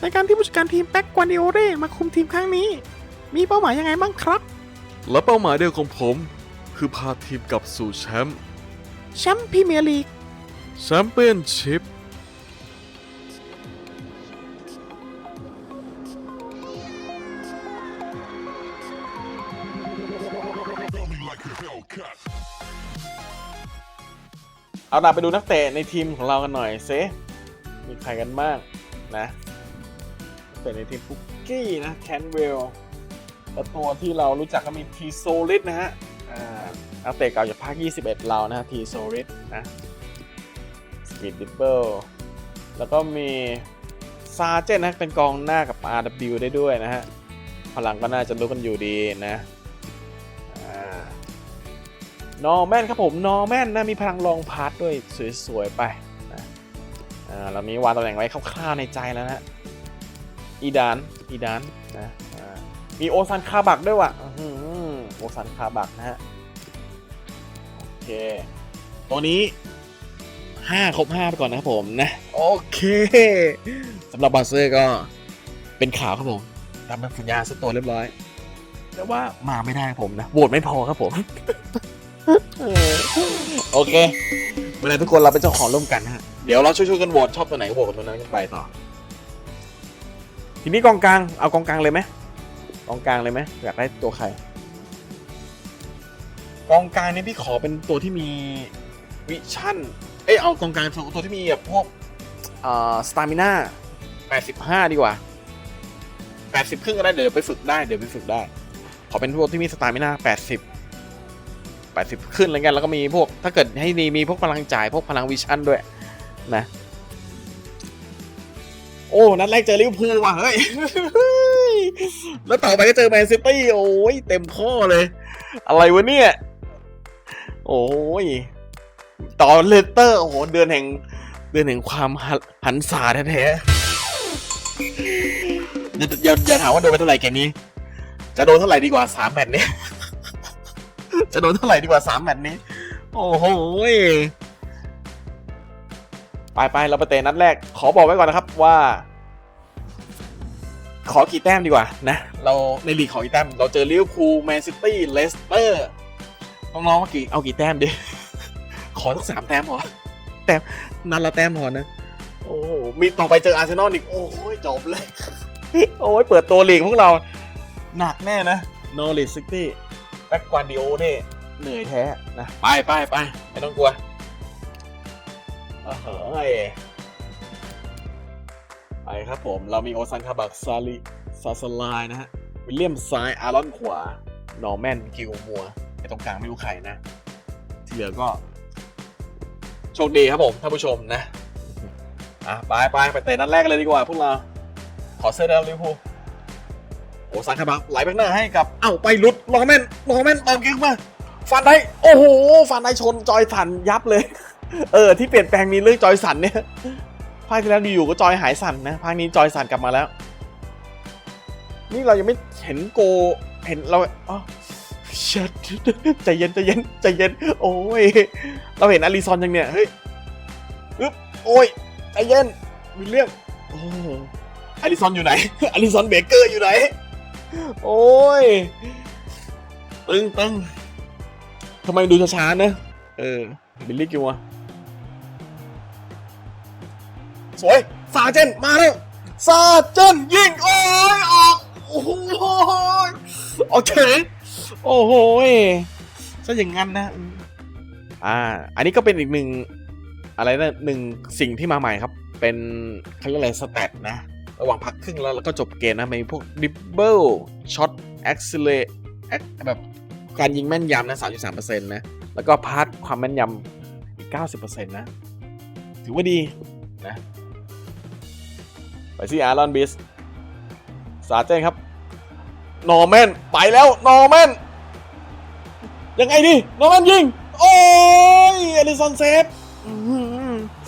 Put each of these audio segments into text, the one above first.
ในการที่ผู้จัดการทีมแป๊กกวาดิโอเร่มาคุมทีมครั้งนี้ มีเป้าหมายยังไงบ้างครับ และเป้าหมายเดียวของผม คือพาทีมกลับสู่แชมป์แชมป์พรีเมียร์ลีกแชมเปี้ยนชิพเอาล่ะไปดูนักเตะในทีมของเรากันหน่อยเซมีใครกันบ้างนะ นักเตะในทีมฟุกกี้นะแคนเวลแล้วตัวที่เรารู้จักก็มีทีโซลิดนะฮะอานักเตะเก่าจากภาค 21 เรานะทีโซลิดนะสปีดดิบเบิลแล้วก็มีซาเจนนะเป็นกองหน้ากับ RW ได้ด้วยนะฮะพลังก็น่าจะรู้กันอยู่ดีนะนอร์แมนครับผมนอร์แมนนะมีพลังลองพาร์ทด้วยสวยๆไปนะเรามีวางตำแหน่งไว้คร่าวๆในใจแล้วนะ อีดานอีดานนะอ่ามีโอซันคาบักด้วยว่ะอื้อหือโอซันคาบักนะฮะ โอเค ตัวนี้5ครบ5ไปก่อนนะครับผมนะ โอเคสำหรับบาเซอร์ก็เป็นข่าวครับผมทำเป็นสัญญาสตัวเรียบร้อย แต่ว่ามาไม่ได้ครับผมนะโหวตไม่พอครับผมเออโอเคเมื่อไหรทุกคนเราเป็นเจ้าของร่วมกันนะฮะ เดี๋ยวเราช่วยๆกันโหวตชอบตัวไหนโหวตกันตัวนั้นกันไปต่อ ทีนี้กองกลางเอากองกลางเลยไหมกองกลางเลยไหมอยากได้ตัวใครกองกลางเนี่ยพี่ขอเป็นตัวที่มีวิชั่น เอ้ยเอากองกลางตัวตัวที่มีแบบพวกเอ่อสตามิน่า85ดีกว่า80ครึ่งก็ได้เดี๋ยวไปฝึกได้เดี๋ยวไปฝึกได้ ขอเป็นพวกที่มีสตามิน่า80 80ขึ้นอะไรกันแล้วก็มีพวกถ้าเกิดให้ดีมีพวกพลังจ่ายพวกพลังวิชั่นด้วยนะโอ้นัดแรกเจอลิเวอร์พูลว่ะเฮ้ย แล้วต่อไปก็เจอแมนซิตี้โอ้ยเต็มข้อเลย อะไรวะเนี่ย โอ้ยต่อเลสเตอร์โอ้โหเดือนแห่ง เดือนแห่งความหันหันษาแท้ๆอย่าอย่าถามว่าโดนไปเท่าไหร่เกมนี้ จะโดนเท่าไหร่ดีกว่าสามแมตช์นี้ จะโดนเท่าไหร่ดีกว่าสามแมตช์นี้ โอ้โหไปไปเราไปเตะนัดแรก ขอบอกไว้ก่อนนะครับว่า ขอกี่แต้มดีกว่านะ เราในลีกขอกี่แต้ม เราเจอลิเวอร์พูลแมนซิตี้เลสเตอร์น้องๆว่ากี่เอากี่แต้มดี ขอสักสามแต้มพอแต้มนัดละแต้มพอนะ โอ้โหมีต่อไปเจออาร์เซนอลอีก โอ้ยจบเลย โอ้ยเปิดตัวลีกพวกเรา หนักแน่นะโนลิซิตี้แบ็กกวาดิโอเนี่ยเหนื่อยแท้นะ ไปไปไปไม่ต้องกลัวเออเฮ้ย ไปครับผม เรามีโอซันคาบักซาลิซาสลายนะฮะ วิลเลียมซ้ายอารอนขวา นอร์แมนกิลมัวไอตรงกลางไม่รู้ใครนะ ที่เหลือก็ โชคดีครับผมท่านผู้ชมนะ อะ ไปไปไปเตะนัดแรกเลยดีกว่าพวกเรา ขอเสื้อดาวลิเวอร์พูลโอซันคาบักไหลไปหน้าให้กับ เอ้าไปลุดลอร์แมนลอร์แมนเติมเกมมาฟันได้โอ้โหฟันได้ชนจอยสันยับเลย เออ ที่เปลี่ยนแปลงมีเรื่องจอยสันเนี่ย ภาคที่แล้วอยู่ๆก็จอยหายสั่นนะภาคนี้จอยสั่นกลับมาแล้ว นี่เรายังไม่เห็นโกเห็นเราอ๋อเช็ดใจเย็นใจเย็นใจเย็น โอ้ย เราเห็นอาริซอนยังเนี่ย เฮ้ยอึ๊บโอ้ยใจเย็นวิลเลียมโอ้อาริซอนอยู่ไหนอาริซอนเบเกอร์อยู่ไหน โอ้ย ตึงตึงทำไมดูช้าๆนะ เออบิลลี่กิวอะ สวยซาเจนมาแล้วซาเจนยิงโอ้ยออกโอ้โหโอเคโอ้โหซะอย่างงั้นนะอ่า อันนี้ก็เป็นอีกหนึ่งอะไรนะหนึ่งสิ่งที่มาใหม่ครับ เป็นเขาเรียกอะไรสแตทนะ ระหว่างพักครึ่งแล้วแล้วก็จบเกมนะ มีพวกดิบเบิลช็อตแอ็กซิเลแบบการยิงแม่นยำนะ33%นต์นะ แล้วก็พาร์ทความแม่นยำอีก90%นะ ถือว่าดีนะ ไปที่อารอนบิสสาเจนครับ นอร์แมน ไปแล้ว นอร์แมน ยังไงดีนอร์แมนยิง โอ้ยเอลิสันเซฟ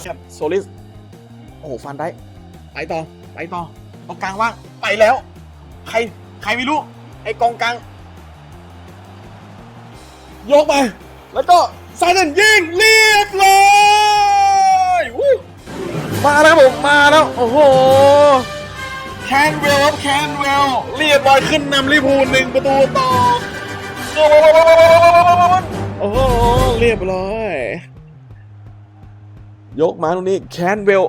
แคปโซลิส โอ้โห ฟันได้ ไปต่อ ไปต่อ ตรงกลางว่าง ไปแล้ว ใคร ใครไม่รู้ ไอ้กองกลาง ยกไป แล้วก็ซาเดนยิง เรียบร้อยวู มาแล้วครับผมมาแล้ว โอ้โหแคนเวลครับแคนเวลเรียบร้อยขึ้นนำลิพูลหนึ่งประตูต่อโอ้โหเรียบร้อย ยกมาตรงนี้แคนเวล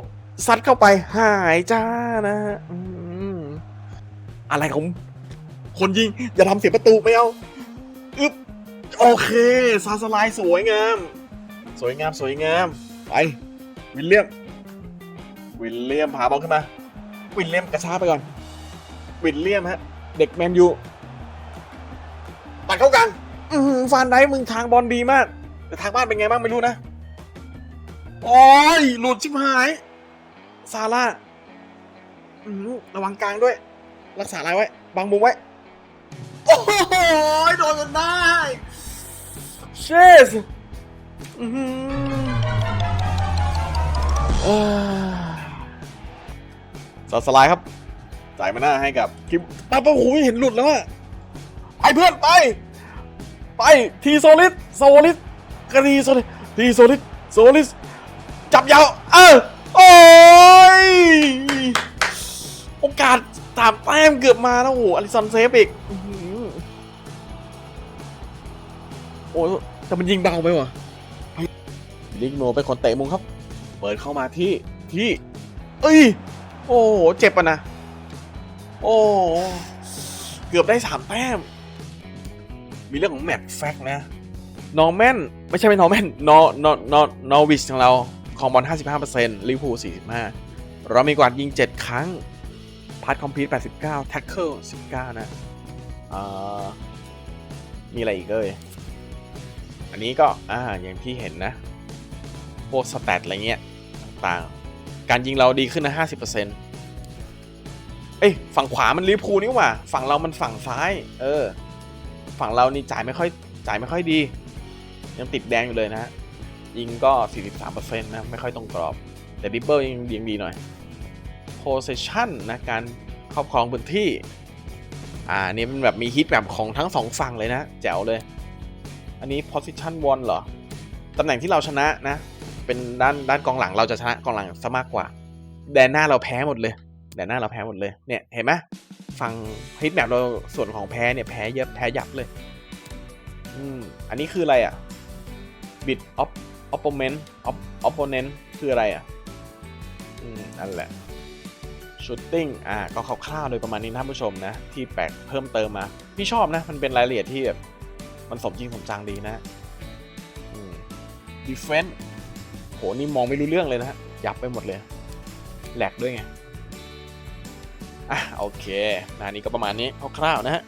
ซัดเข้าไปหายจ้านะฮะอะไรของคนยิง อย่าทำเสียประตูไม่เอาอึ๊บโอเคซาสไลสวยงาม สวยงามสวยงาม ไป วิลเลียม วิลเลียมพาบอลขึ้นมา วิลเลียมกระชากไปก่อน วิลเลียมฮะ เด็กแมนยูตัดเข้ากลางอืฟานไดมึงทางบอลดีมาก แต่ทางบ้านเป็นไงบ้างไม่รู้นะโอ้ยหลุดชิบหาย ซาร่าระวังกลางด้วย รักษาอะไรไว้ บังมุมไว้ โอ้โหโดนจนได้เชส อือ สสไลด์ครับ จ่ายมาหน้าให้กับคิมตาปะหูยเห็นหลุดแล้วอะไปเพื่อนไป ไปทีโซลิสโซลิสกรีโซลิสทีโซลิสโซลิสจับยาวเออโอ้ยโอกาสตามแต้มเกือบมาแล้วโอ้โหอลิสันเซฟอีกอื้อหือโอ้ยแต่มันยิงเบาไปว่ะลิกโนเป็นคนเตะมุมครับ เปิดเข้ามาที่ที่ เอ้ยโอ้โหเจ็บอะนะ โอ้เกือบได้สามแต้ม มีเรื่องของแมตช์แฟกนะ นอร์แมนไม่ใช่ไม่นอร์แมนนอร์นอร์นอร์นอร์วิชของเราของบอล55%ลิเวอร์พูล45 เรามีกวาดยิง 7 ครั้งพาร์ทคอมพลีท89 แท็กเกิล19 นะเอ่อมีอะไรอีกเอ่ย อันนี้ก็ อ่า อย่างที่เห็นนะ พวกสแตทอะไรเงี้ย ต่าง การยิงเราดีขึ้นนะ50%เปอร์เซ็นต์เอ้ยฝั่งขวามันลิเวอร์พูลนี่หว่า ฝั่งเรามันฝั่งซ้าย เออ ฝั่งเรานี่จ่ายไม่ค่อยจ่ายไม่ค่อยดี ยังติดแดงอยู่เลยนะ ยิงก็ 43%นะ ไม่ค่อยตรงกรอบ แต่ดิบเบิลยังยิงดีหน่อย possession นะ การครอบครองพื้นที่ อ่า นี่มันแบบมีฮิตแบบของทั้งสองฝั่งเลยนะ แจ๋วเลย อันนี้ position one เหรอ ตำแหน่งที่เราชนะนะ เป็นด้านด้านกองหลังเราจะชนะกองหลังซะมากกว่า แดนหน้าเราแพ้หมดเลย แดนหน้าเราแพ้หมดเลยเนี่ยเห็นไหมฝั่งฮิตแบบเราส่วนของแพ้เนี่ยแพ้เยอะแพ้ยับเลยอืมอันนี้คืออะไรอะ bit of opponent of opponent คืออะไรอะอืมนั่นแหละ shooting อ่าก็คร่าวๆโดยประมาณนี้นะท่านผู้ชมนะ ที่แปลกเพิ่มเติมมา พี่ชอบนะ มันเป็นรายละเอียดที่แบบมันสมจริงสมจังดีนะอืม defense หนี่มองไม่รู้เรื่องเลยนะฮะยับไปหมดเลยแหลกด้วยไงอะโอเคนะนี่ก็ประมาณนี้คร่าวๆนะฮะ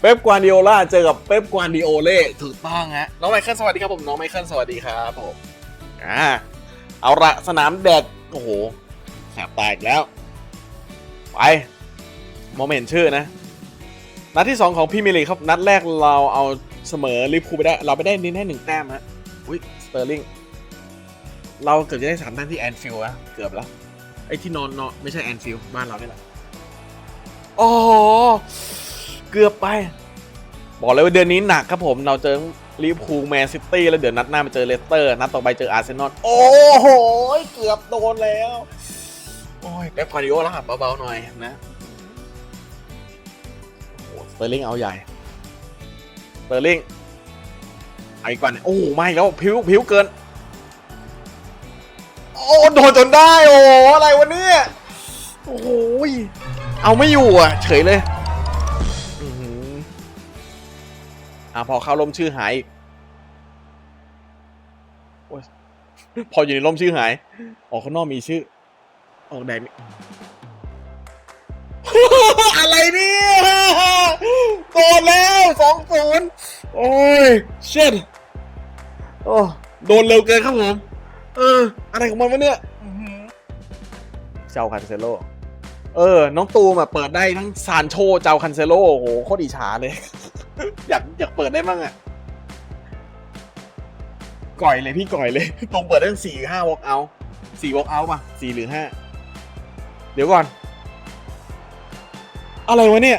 เป๊ปกวาร์ดิโอลาเจอกับเป๊ปกวาร์ดิโอเล่ถูกต้องฮะน้องไมเคิลสวัสดีครับผมน้องไมเคิลสวัสดีครับผมอ่าเอาละสนามแดดโอ้โหแสบตาอีกแล้ว ไปมองไม่เห็นชื่อนะ นัดที่ 2 ของพรี่เมียร์ลีกครับ นัดแรกเราเอาเสมอลิเวอร์พูลไปได้ เราไปได้นินให้หนึ่งแต้มฮะอุ้ยสเตอร์ลิง เราเกือบจะได้สามแต้มที่แอนฟิลด์อะเกือบแล้ว ไอ้ที่นอนนอนไม่ใช่แอนฟิลด์บ้านเราเนี่ยแหละโอ้โหเกือบไป บอกเลยว่าเดือนนี้หนักครับผม เราเจอลิเวอร์พูลแมนซิตี้แล้วเดี๋ยวนัดหน้ามาเจอเลสเตอร์ นัดต่อไปเจออาร์เซนอล โอ้โห เกือบโดนแล้ว โอ้ยแป๊บคาร์ดิโอแล้วหับเบาๆหน่อยนะโอ้โหสเตอร์ลิงเอาใหญ่สเตอร์ลิงเอาอีกก่อนโอ้ไม่แล้วผิวผิวเกิน โอ้โดนจนได้โอ้อะไรวะเนี่ยโอ้โหเอาไม่อยู่อะ เฉยเลยอื้อหืออะพอเข้าลมชื่อหายอีกโอ้ยพออยู่ในลมชื่อหาย ออกข้างนอกมีชื่อ ออกแดงมี อะไรเนี่ยโดนแล้วสองศูนย์โอ้ยเช็ดโอ้โดนเร็วเกินครับผม เออ อะไรของมันวะเนี่ยเจ้าคันเซโลเออ น้องตูมอะเปิดได้ทั้งซานโชเจ้าคันเซโลโอ้โหโคตรอิจฉาเลย อยากอยากเปิดได้บ้างอะก่อยเลยพี่ก่อยเลยตรงเปิดได้สี่ห้าวอล์กเอาสี่วอล์กเอาป่ะสี่หรือห้าเดี๋ยวก่อน อะไรวะเนี่ย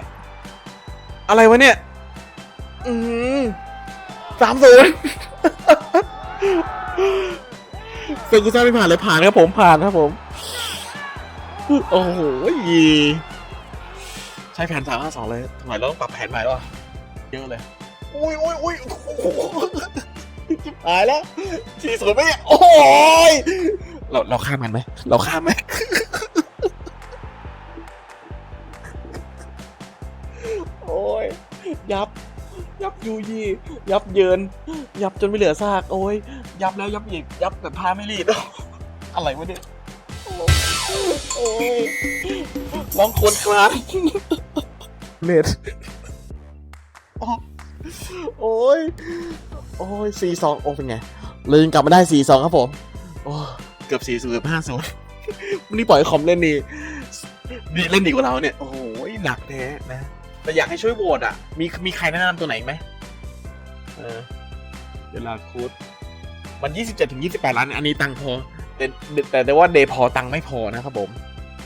อะไรวะเนี่ย อืมสามศูนย์ อร์กูซ่าไม่ผ่านเลยผ่านครับผมผ่านครับผมโอ้โหใช้แผนสามห้าสองเลยทำไมเราต้องปรับแผนใหม่แล้วะเยอะเลยอุ้ยอุ้ยอุ้ยหายแล้วสี่ศูนย์ไม่โอ้ยเราเราข้ามมันไหมเราข้ามไหมโอ้ยยับ ยับยูยียับเยิน ยับจนไม่เหลือซาก โอ้ย ยับแล้วยับอีกยับแบบพาไม่รีด อะไรวะเนี่ยโอ้โอ้ยลองควรคลานเน็ตโอ้ย โอ้ยสี่สองโอ้เป็นไงเลยยังกลับมาได้สี่สองครับผม โอ้เกือบสี่ศูนย์ห้าศูนย์วันนี้ปล่อยให้คอมเล่นนี่ดีเล่นดีกว่าเราเนี่ย โอ้โหหนักแท้นะ แต่อยากให้ช่วยโหวตอะ มีมีใครแนะนำตัวไหนอีกไหมเออเวลาคูด มันยี่สิบเจ็ดถึงยี่สิบแปดล้าน อันนี้ตังค์พอ แต่แต่แต่ว่าเดย์พอตังค์ไม่พอนะครับผม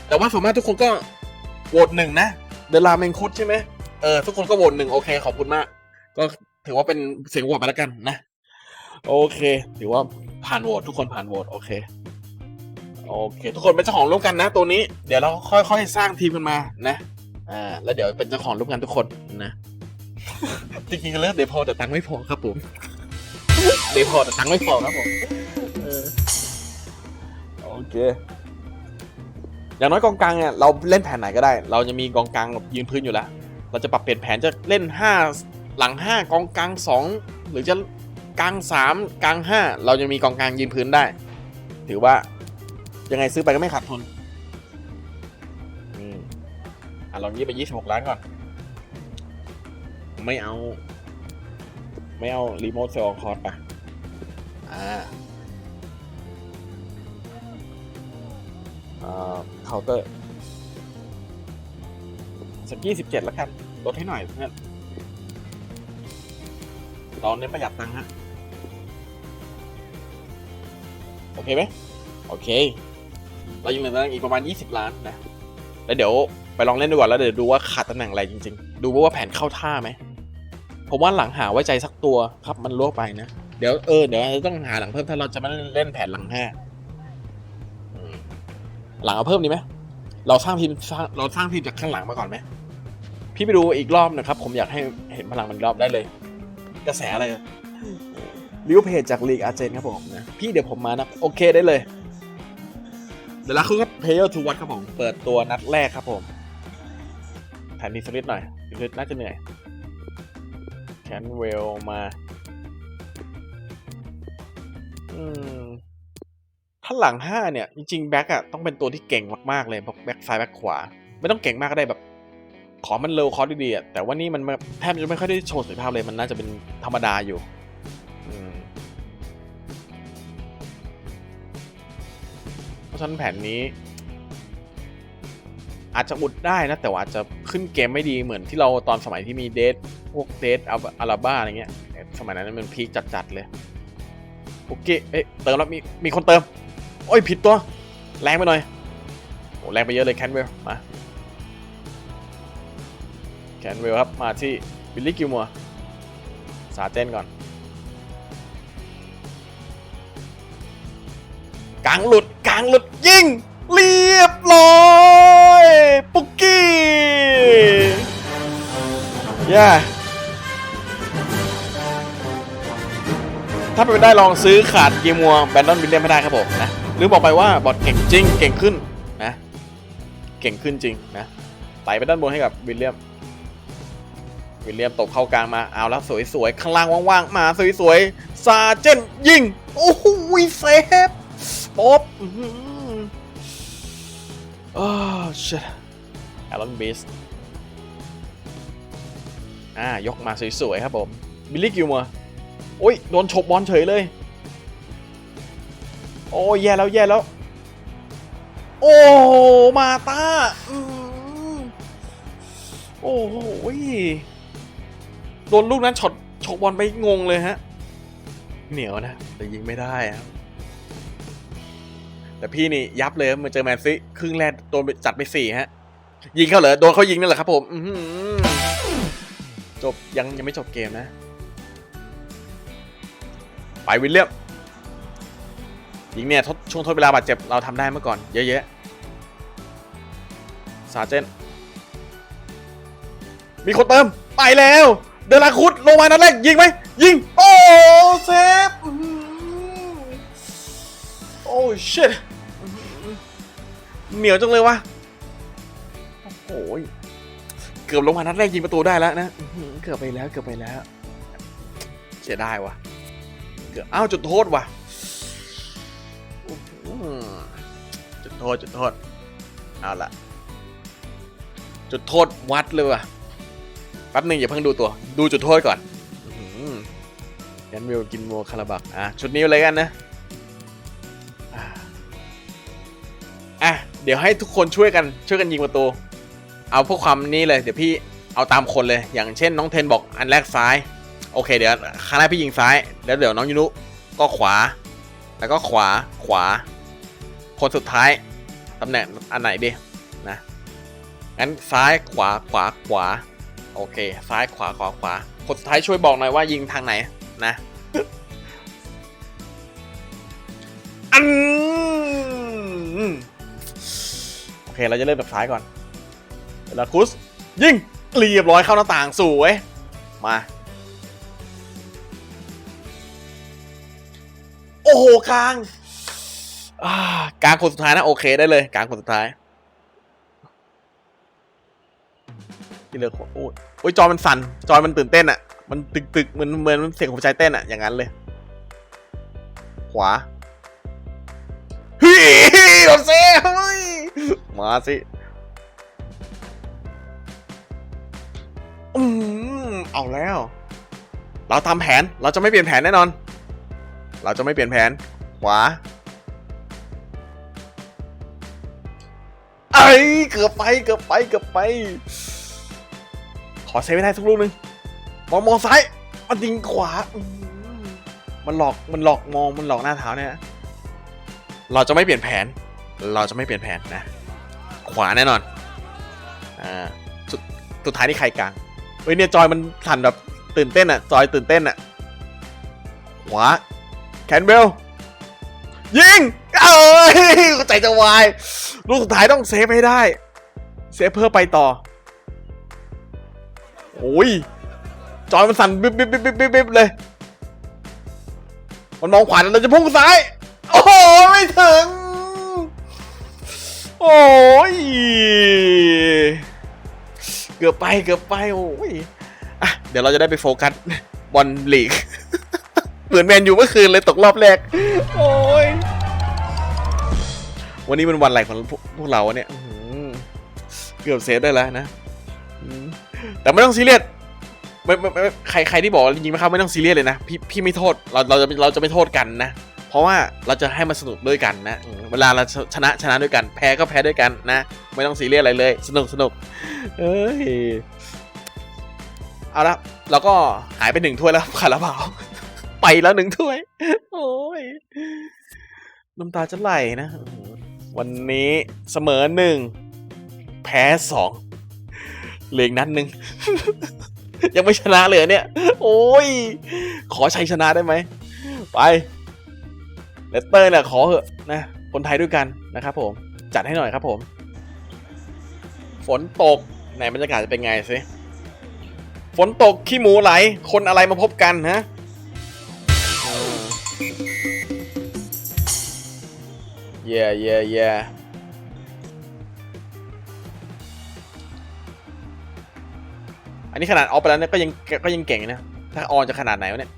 แต่ว่าส่วนมากทุกคนก็โหวตหนึ่งนะ เดลาเมงคุดใช่ไหมเออทุกคนก็โหวตหนึ่งโอเคขอบคุณมาก ก็ถือว่าเป็นเสียงโหวตไปแล้วกันนะ โอเค ถือว่าผ่านโหวตทุกคนผ่านโหวตโอเคโอเค ทุกคนเป็นเจ้าของร่วมกันนะตัวนี้ เดี๋ยวเราค่อยๆสร้างทีมกันมานะอ่าแล้วเดี๋ยวเป็นเจ้าของร่วมกันทุกคนนะจริงๆก็เลิกเดยวพอแต่ตังค์ไม่พอครับผม เดยวพอแต่ตังค์ไม่พอครับผมเออโอเค อย่างน้อยกองกลางเนี่ยเราเล่นแผนไหนก็ได้ เราจะมีกองกลางแบบยืนพื้นอยู่แล้ว เราจะปรับเปลี่ยนแผนจะเล่น 5 หลัง 5 กองกลาง 2 หรือจะกลาง 3 กลาง 5 เราจะมีกองกลางยืนพื้นได้ ถือว่ายังไงซื้อไปก็ไม่ขาดทุนอืมอะลองยี่ไป26ล้านก่อน ไม่เอา ไม่เอารีโมทเซลล์คอร์ดปะอ่าอ่าเคาน์เตอร์สักยี่สิบเจ็ดแล้วกันลดให้หน่อยเพื่อนเราเน้นประหยัดตังค์ฮะ โอเคไหมโอเค เรายังเหลือตังค์อีกประมาณ 20 ล้านนะ แล้วเดี๋ยวไปลองเล่นดูก่อนแล้วเดี๋ยวดูว่าขาดตำแหน่งอะไรจริง ๆ ดูว่าแผนเข้าท่าไหม ผมว่าหลังหาไว้ใจสักตัวครับมันลวกไปนะ เดี๋ยวเออเดี๋ยวจะต้องหาหลังเพิ่มถ้าเราจะไม่เล่นแผนหลังห้าหลังเอาเพิ่มดีไหมเราสร้างทีมสร้างเราสร้างทีมจากข้างหลังมาก่อนไหมพี่ไปดูอีกรอบนะครับ ผมอยากให้เห็นพลังมันรอบได้เลย กระแสอะไรลิวเพจจากลีกอาร์เจนครับผมนะพี่เดี๋ยวผมมานะโอเคได้เลยเดี๋ยวเราคือเพย์เออร์ทูวัตครับผม เปิดตัวนัดแรกครับผมแผนนี้สักนิดหน่อยนิดน่าจะเหนื่อย นเวลมา อืม ถ้าหลังห้าเนี่ย จริงๆแบ็กอะต้องเป็นตัวที่เก่งมากๆเลยแบ็กซ้ายแบ็กขวา ไม่ต้องเก่งมากก็ได้แบบ ขอมันเร็วคอดีๆอะแต่ว่านี่มันแทบจะไม่ค่อยได้โชว์ศักยภาพเลยมันน่าจะเป็นธรรมดาอยู่เพราะฉะนั้นแผนนี้อาจจะอุดได้นะ แต่ว่าอาจจะขึ้นเกมไม่ดีเหมือนที่เราตอนสมัยที่มีเดท วกเดทอาราบ้าอะไรเงี้ย สมัยนั้นมันพีคจัดๆเลยโอเคเอ๊ะเติมแล้วมีมีคนเติม โอ้ยผิดตัว แรงไปหน่อยโอ้แรงไปเยอะเลยแคนเวลมาแคนเวลครับมาที่บิลลี่กิลมัวสาเจนก่อนกลางหลุดกลางหลุดยิงเรียบร้อย ปุกกี้ย่ ถ้าเป็นไปได้ลองซื้อขาดเกมมัวแบนดอนวิลเลียมไม่ได้ครับผมนะหรือบอกไปว่าบอทเก่งจริงเก่งขึ้นนะเก่งขึ้นจริงนะไต่ไปด้านบนให้กับวิลเลียมวิลเลียมตบเข้ากลางมาเอาแล้วสวยๆข้างล่างว่างๆมาสวยๆซาเจนยิงโอ้โหเซฟป๊อบอ๋อหือโอ้ชิตแอลอนบิสอ่ายกมาสวยๆครับผมบิลลี่กิลมัว โอ้ยโดนฉกบอลเฉยเลย โอ้ยแย่แล้วแย่แล้ว โอ้มาตาโอ้โหโดนลูกนั้นช็อตฉกบอลไปงงเลยฮะ เหนียวนะแต่ยิงไม่ได้ครับแต่พี่นี่ยับเลยมาเจอแมนซีครึ่งแรกโดนจัดไปสี่ฮะ ยิงเขาเหรอโดนเขายิงนั่นแหละครับผมจบยังยังไม่จบเกมนะ ไปวิลเลียมยิงเนี่ยทดช่วงทดเวลาบาดเจ็บเราทำได้เมื่อก่อน เยอะซาเจน มีคนเติม ไปแล้ว เดลาคุดลงมานัดแรก ยิงไหม ยิง โอ้เซฟโอ้ชิตเหนียวจังเลยวะโอ้โหเกือบลงมานัดแรกยิงประตูได้แล้วนะ เกือบไปแล้ว เกือบไปแล้วเสียดายวะ เกือบอ้าวจุดโทษว่ะจุดโทษจุดโทษเอาละจุดโทษวัดเลยว่ะแป๊บหนึ่งอย่าเพิ่งดูตัว ดูจุดโทษก่อนยันวิวกินโมคาราบักอะชุดนี้เลยกันนะอะอะเดี๋ยวให้ทุกคนช่วยกันช่วยกันยิงประตู เอาพวกความนี้เลย เดี๋ยวพี่เอาตามคนเลย อย่างเช่นน้องเทนบอกอันแรกซ้าย โอเคเดี๋ยวครั้งแรกพี่ยิงซ้าย แล้วเดี๋ยวน้องยูนุก็ขวา แล้วก็ขวาขวา คนสุดท้ายตำแหน่งอันไหนดีนะงั้นซ้ายขวาขวาขวา โอเค ซ้ายขวาขวาขวาคนสุดท้ายช่วยบอกหน่อยว่ายิงทางไหนนะอันโอเคเราจะเริ่มจากซ้ายก่อนเวลาคุสยิงเรียบร้อยเข้าหน้าต่างสวยมา อ้โหกลางกลางคนสุดท้ายนะโอเคได้เลยกลางคนสุดท้ายที่เหลือโอ้ยโอ้ยจอมันสั่นจอมันตื่นเต้นอะ่ะ มันตึกตึกเหมือนเหมือนเสียงหัวใจเต้นอะ่ะอย่างนั้นเลย ขวาเฮ้ยโดนเซ่เฮ้ยมาสิอืมเอาแล้ว เราทำแผนเราจะไม่เปลี่ยนแผนแน่นอน เราจะไม่เปลี่ยนแผน ขวาไอ้เกือบไปเกือบไปเกือบไป ขอเซฟไม่ได้สักลูกหนึ่งมองมองซ้ายมันยิงขวา มันหลอกมันหลอกมองมันหลอกหน้าเท้าเนี่ยเราจะไม่เปลี่ยนแผน เราจะไม่เปลี่ยนแผนนะ ขวาแน่นอนอ่าสุดสุดท้ายนี่ใครกลางเฮ้ยเนี่ยจอยมันสั่นแบบตื่นเต้นอะจอยตื่นเต้นอะขวา แคนเบลยิง เอ้ยใจจะวาย ลูกสุดท้ายต้องเซฟให้ได้ เซฟเพื่อไปต่อ โอ้ย จอยมันสั่นบิ๊บบิ๊บบิ๊บบิ๊บบิ๊บเลย มันมองขวาแล้วเราจะพุ่งซ้าย โอ้โห ไม่ถึง โอ้ย เกือบไป เกือบไป โอ้ย อะ เดี๋ยวเราจะได้ไปโฟกัสบอลลีก เหมือนแมนยูเมื่อคืนเลยตกรอบแรก โอ้ย วันนี้เป็นวันอะไรของพวกพวกเราวะเนี่ยอื้อหือเกือบเซฟได้แล้วนะอืมแต่ไม่ต้องซีเรียสไม่ไม่ไม่ใครใครที่บอกว่ายิงไม่เข้าไม่ต้องซีเรียสเลยนะ พี่พี่ไม่โทษเราเราจะเราจะไม่โทษกันนะ เพราะว่าเราจะให้มันสนุกด้วยกันนะอืมเวลาเราชนะชนะด้วยกัน แพ้ก็แพ้ด้วยกันนะ ไม่ต้องซีเรียสอะไรเลย สนุกสนุกเอ้ยเอาละเราก็หายไปหนึ่งถ้วยแล้วคาราบาว ไปแล้วหนึ่งถ้วย โอ้ย น้ำตาจะไหลนะ วันนี้เสมอหนึ่ง แพ้สองเหลืออกนัดหนึ่ง ยังไม่ชนะเลยเหรอเนี่ย โอ้ย ขอชัยชนะได้ไหม ไปเลสเตอร์เนี่ยขอเหอะนะ คนไทยด้วยกันนะครับผม จัดให้หน่อยครับผม ฝนตกไหนบรรยากาศจะเป็นไงสิ ฝนตกขี้หมูไหล คนอะไรมาพบกันฮะ เย่เย่เย่อันนี้ขนาดออกไปแล้วเนี่ยก็ยังก็ยังเก่งนะ ถ้าออนจะขนาดไหนวะเนี่ย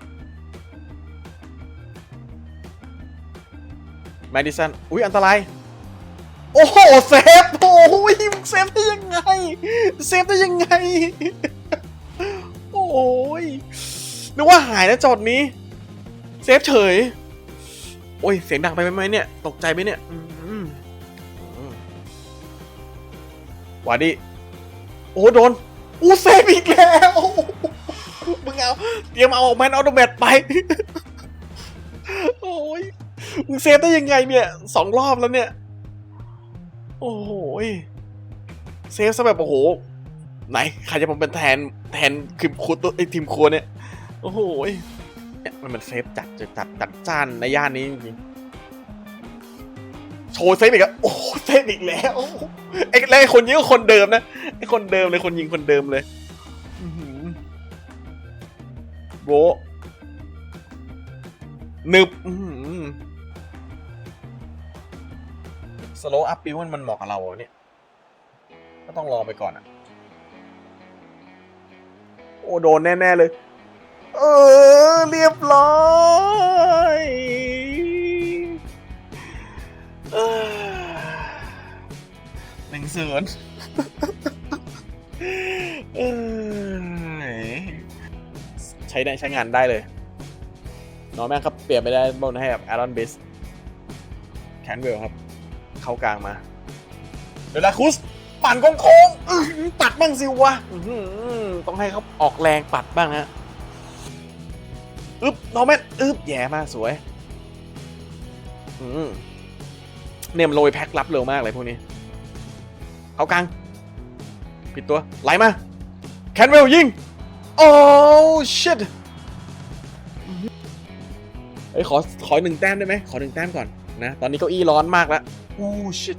แมดิสัน อุ้ยอันตราย โอ้โห เซฟ โอ้ยมึงเซฟได้ยังไง เซฟได้ยังไง โอ้ยนึกว่าหายนะจอดนี้ เซฟเฉย โอ้ย เสียงดังไปไหมเนี่ย ตกใจไหมเนี่ยหวาดิโอ้โดน อู้เซฟอีกแล้ว มึงเอา เตรียมเอาแมนเอโดแมทไป โอ้ย มึงเซฟได้ยังไงเนี่ยสองรอบแล้วเนี่ย โอ้โหยเซฟซะแบบโอ้โห ไหน ใครจะมาเป็นแทนแทนทีมครัวตัวไอทีมครัวเนี่ย โอ้โหย เนี่ยมันมันเซฟจัดจัดจัดจ้านในย่านนี้จริงๆชว์เซฟอีกแล้วโอ้เซฟอีกแล้วไอ้แล้วไอ้คนยิงก็คนเดิมนะไอ้คนเดิมเลยคนยิงคนเดิมเลยโบนึบสโลอัพปิวมันเหมาะกับเราเหรอเนี่ย ก็ต้องรอไปก่อนอะ โอ้ โดนแน่ ๆ เลย เออ เรียบร้อยออหนึ่งศูนย์ใช้ได้ใช้งานได้เลยน้องแม่งครับเปลี่ยนไปได้บนให้กับอรอนบิสแคนเวลครับ เข้ากลางมา เดลาคุสปั่นโค้งๆปัดบ้างสิวะต้องให้เขาออกแรงปัดบ้างฮะ อึ๊บนอร์แมนอึ๊บแย่มากสวย อืมเนี่ยมันโรยแพ็ครับเร็วมากเลยพวกนี้ เขากลาง ปิดตัว ไหลมา แคนเวลยิง โอ้ชิตเอ้ยขอขอหนึ่งแต้มได้ไหม ขอหนึ่งแต้มก่อนนะ ตอนนี้เก้าอี้ร้อนมากแล้วโอ้ชิต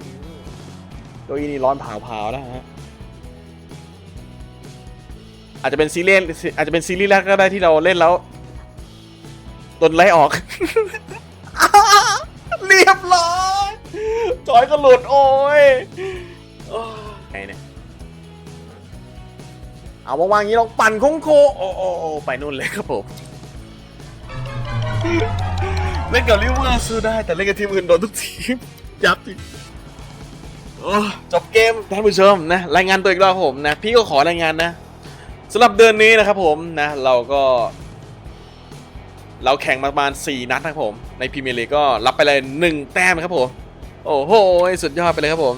เก้าอี้นี่ร้อนเผาๆแล้วฮะอาจจะเป็นซีรีส์อาจจะเป็นซีรีส์แรกก็ได้ที่เราเล่นแล้ว โดนไล่ออก เรียบร้อยจอยก็หลุดโอ้ยโอ้ยไงเนี่ยเอาวางๆอย่างนี้ลองปั่นโค้งโคโอ้โอ้โอ้ไปนู่นเลยครับผมเล่นกับลิเวอร์สู้ได้แต่เล่นกับทีมอื่นโดนทุกทีมยับจริงโอ้จบเกมท่านผู้ชมนะ รายงานตัวอีกรอบครับผมนะ พี่ก็ขอรายงานนะสำหรับเดือนนี้นะครับผมนะ เราก็ เราแข่งมาประมาณ 4 นัดนะครับผม ในพรีเมียร์ลีกก็รับไปเลย 1 แต้มครับผม โอ้โห สุดยอดไปเลยครับผม